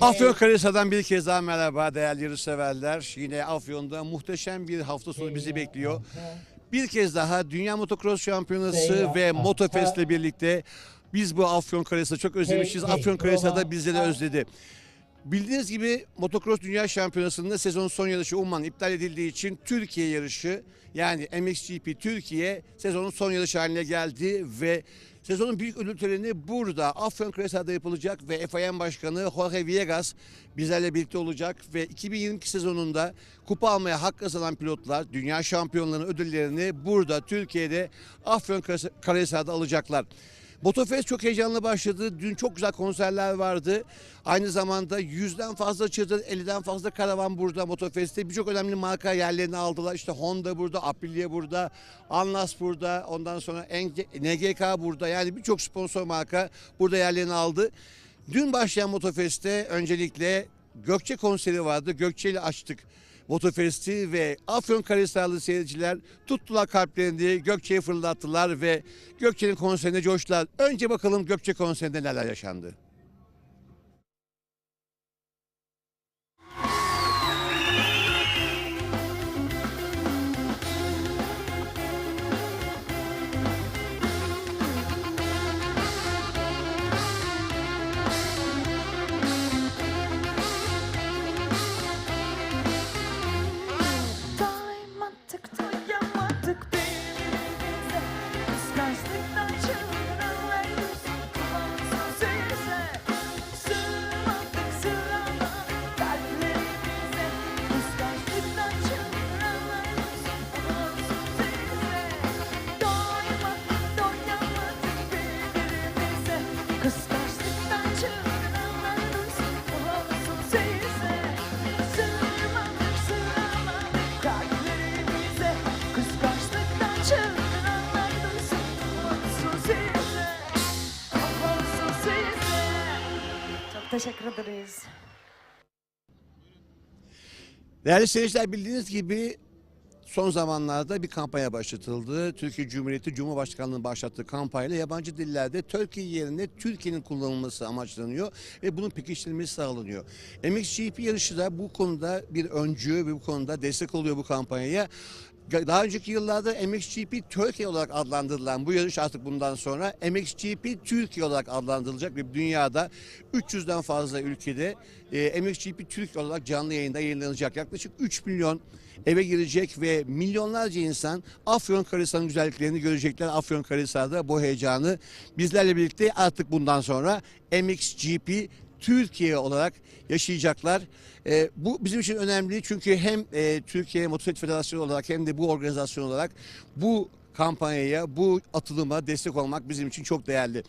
Afyonkarahisar'dan bir kez daha merhaba değerli yarışseverler. Yine Afyon'da muhteşem bir hafta sonu bizi bekliyor. Bir kez daha Dünya Motocross Şampiyonası ve Motofest ile birlikte biz bu Afyonkarahisar'ı çok özlemişiz. Afyonkarahisar da bizleri özledi. Bildiğiniz gibi Motocross Dünya Şampiyonası'nda sezonun son yarışı Umman iptal edildiği için Türkiye yarışı yani MXGP Türkiye sezonun son yarışı haline geldi ve sezonun büyük ödül töreni burada Afyonkarahisar'da yapılacak ve FIM Başkanı Jorge Villegas bizlerle birlikte olacak ve 2022 sezonunda kupa almaya hak kazanan pilotlar dünya şampiyonlarının ödüllerini burada Türkiye'de Afyonkarahisar'da alacaklar. Motofest çok heyecanlı başladı. Dün çok güzel konserler vardı. Aynı zamanda yüzden fazla çadır, 50'den fazla karavan burada Motofest'te. Birçok önemli marka yerlerini aldılar. İşte Honda burada, Aprilia burada, Anlas burada, ondan sonra NGK burada. Yani birçok sponsor marka burada yerlerini aldı. Dün başlayan Motofest'te öncelikle Gökçe konseri vardı. Gökçe ile açtık Motofest'i ve Afyonkarahisarlı seyirciler tuttular kalplerini Gökçe'ye fırlattılar ve Gökçe'nin konserine coştular. Önce bakalım Gökçe konserinde neler yaşandı. Değerli seyirciler bildiğiniz gibi son zamanlarda bir kampanya başlatıldı. Türkiye Cumhuriyeti Cumhurbaşkanlığı'nın başlattığı kampanyayla yabancı dillerde Türkiye yerine Türkiye'nin kullanılması amaçlanıyor ve bunun pekiştirilmesi sağlanıyor. MXGP yarışı da bu konuda bir öncü ve bu konuda destek oluyor bu kampanyaya. Daha önceki yıllarda MXGP Türkiye olarak adlandırılan bu yarış artık bundan sonra MXGP Türkiye olarak adlandırılacak ve dünyada 300'den fazla ülkede e, MXGP Türkiye olarak canlı yayında yayınlanacak. Yaklaşık 3 milyon eve girecek ve milyonlarca insan Afyonkarahisar'ın güzelliklerini görecekler. Afyonkarahisar'da bu heyecanı bizlerle birlikte artık bundan sonra MXGP Türkiye olarak yaşayacaklar. Ee, bu bizim için önemli çünkü hem e, Türkiye Motosiklet Federasyonu olarak hem de bu organizasyon olarak bu kampanyaya, bu atılıma destek olmak bizim için çok değerli.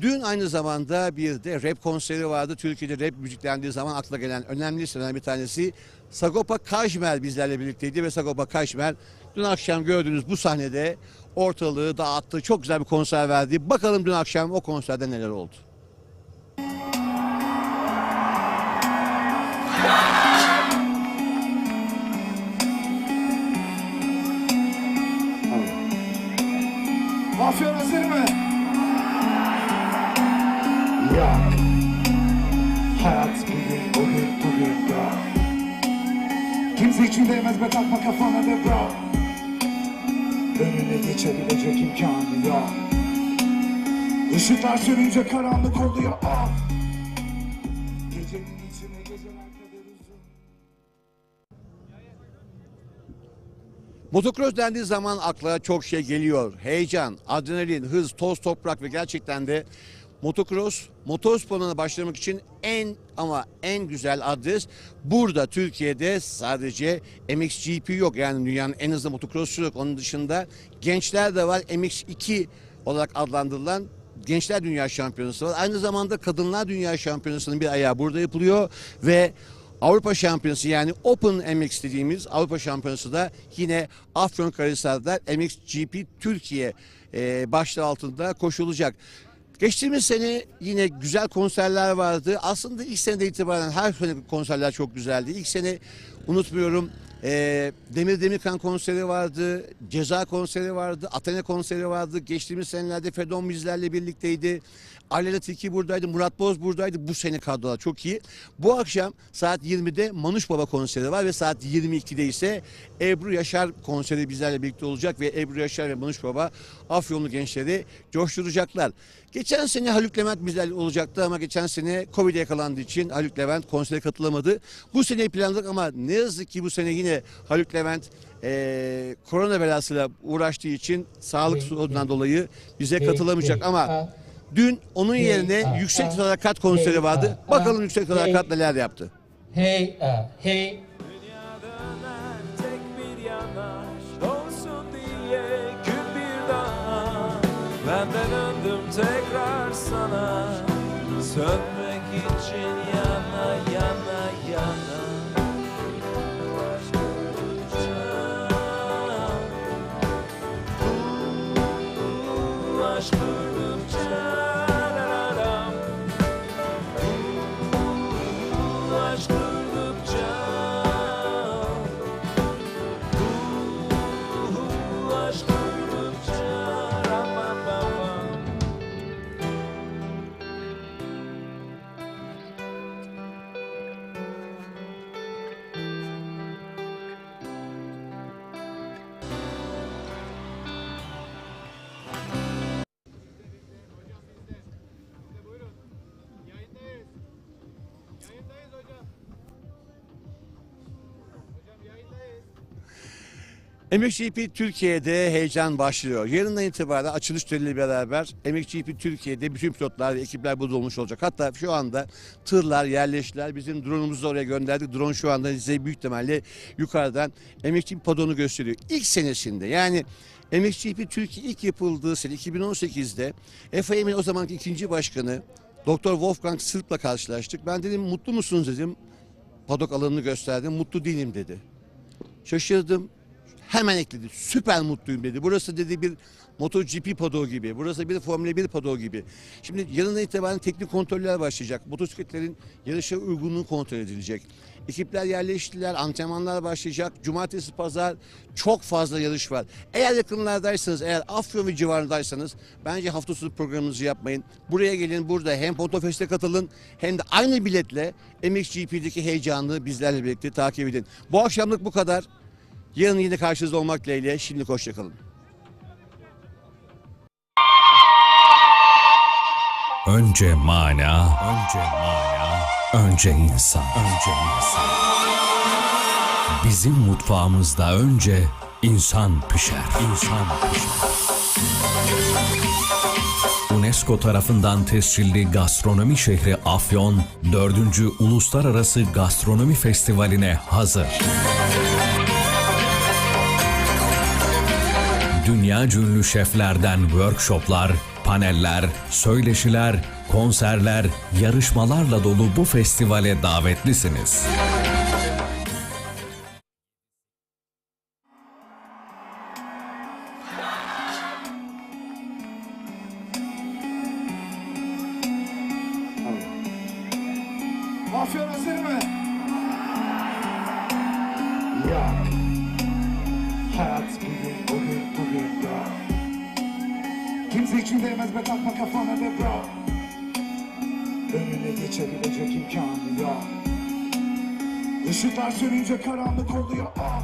Dün aynı zamanda bir de rap konseri vardı. Türkiye'de rap müziklendiği zaman akla gelen önemli isimlerden bir tanesi Sagopa Kajmer bizlerle birlikteydi ve Sagopa Kajmer dün akşam gördüğünüz bu sahnede ortalığı dağıttı. Çok güzel bir konser verdi. Bakalım dün akşam o konserde neler oldu. Mafya hazır mı? Ya Hayat bugün, bugün, bugün ya Kimse için değmez be takma kafana be bro Önüne geçebilecek imkanı yok. Işıklar sönünce karanlık oluyor. Ah Gecenin içine geceler kadar uzun. Motocross dendiği zaman akla çok şey geliyor. Heyecan, adrenalin, hız, toz, toprak ve gerçekten de motocross, motorsporuna başlamak için en ama en güzel adres burada Türkiye'de sadece MXGP yok. Yani dünyanın en hızlı motocrossçu yok. Onun dışında gençler de var. MX2 olarak adlandırılan Gençler Dünya Şampiyonası var. Aynı zamanda Kadınlar Dünya Şampiyonası'nın bir ayağı burada yapılıyor ve Avrupa Şampiyonası yani Open MX dediğimiz Avrupa Şampiyonası da yine Afyonkarahisar'da MXGP Türkiye e, başlığı altında koşulacak. Geçtiğimiz sene yine güzel konserler vardı. Aslında ilk senede itibaren her sene konserler çok güzeldi. İlk sene unutmuyorum Ee, Demir Demirkan konseri vardı, Ceza konseri vardı, Athena konseri vardı. Geçtiğimiz senelerde Fedon bizlerle birlikteydi. Aleyna Tilki buradaydı, Murat Boz buradaydı. Bu sene kadrolar çok iyi. Bu akşam saat 20'de Manuş Baba konseri var ve saat 22'de ise Ebru Yaşar konseri bizlerle birlikte olacak ve Ebru Yaşar ve Manuş Baba Afyonlu gençleri coşturacaklar. Geçen sene Haluk Levent bizlerle olacaktı ama geçen sene Covid'e yakalandığı için Haluk Levent konsere katılamadı. Bu seneyi planladık ama ne yazık ki bu sene yine Haluk Levent eee, korona belasıyla uğraştığı için sağlık sorunundan dolayı bize katılamayacak ama dün onun yerine Yüksek Sadakat konseri vardı. Bakalım Yüksek Sadakat neler yaptı. Hey, uh, hey, tekrar sana. Sönmek için yana yana MXGP Türkiye'de heyecan başlıyor. Yarından itibaren açılış töreniyle beraber MXGP Türkiye'de bütün pilotlar ve ekipler burada olmuş olacak. Hatta şu anda tırlar, yerleştiler. Bizim drone'umuzu oraya gönderdik. Drone şu anda size büyük ihtimalle yukarıdan MXGP padonu gösteriyor. İlk senesinde yani MXGP Türkiye ilk yapıldığı sene 2018'de FIM'in o zamanki ikinci başkanı Doktor Wolfgang Sırp'la karşılaştık. Ben dedim mutlu musunuz dedim. Padok alanını gösterdim. Mutlu değilim dedi. Şaşırdım. Hemen ekledi. Süper mutluyum dedi. Burası dedi bir MotoGP padoğu gibi. Burası bir Formula 1 padoğu gibi. Şimdi yarından itibaren teknik kontroller başlayacak. Motosikletlerin yarışa uygunluğu kontrol edilecek. Ekipler yerleştiler, antrenmanlar başlayacak. Cumartesi, pazar çok fazla yarış var. Eğer yakınlardaysanız, eğer Afyon ve civarındaysanız bence hafta sonu programınızı yapmayın. Buraya gelin, burada hem Motofest'e katılın hem de aynı biletle MXGP'deki heyecanı bizlerle birlikte takip edin. Bu akşamlık bu kadar. Yarın yine karşınızda olmak dileğiyle. Şimdi hoşçakalın. Önce mana, önce mana, önce insan, önce insan. Bizim mutfağımızda önce insan pişer, insan pişer. UNESCO tarafından tescilli gastronomi şehri Afyon, 4. Uluslararası Gastronomi Festivali'ne hazır. Dünya ünlü şeflerden workshoplar, paneller, söyleşiler, konserler, yarışmalarla dolu bu festivale davetlisiniz. Afyon hazır mı? Ya. Hayat İçin değmez be takma kafana be bro. Önüne geçebilecek imkanı yok. Işıklar sönünce karanlık oluyor ah.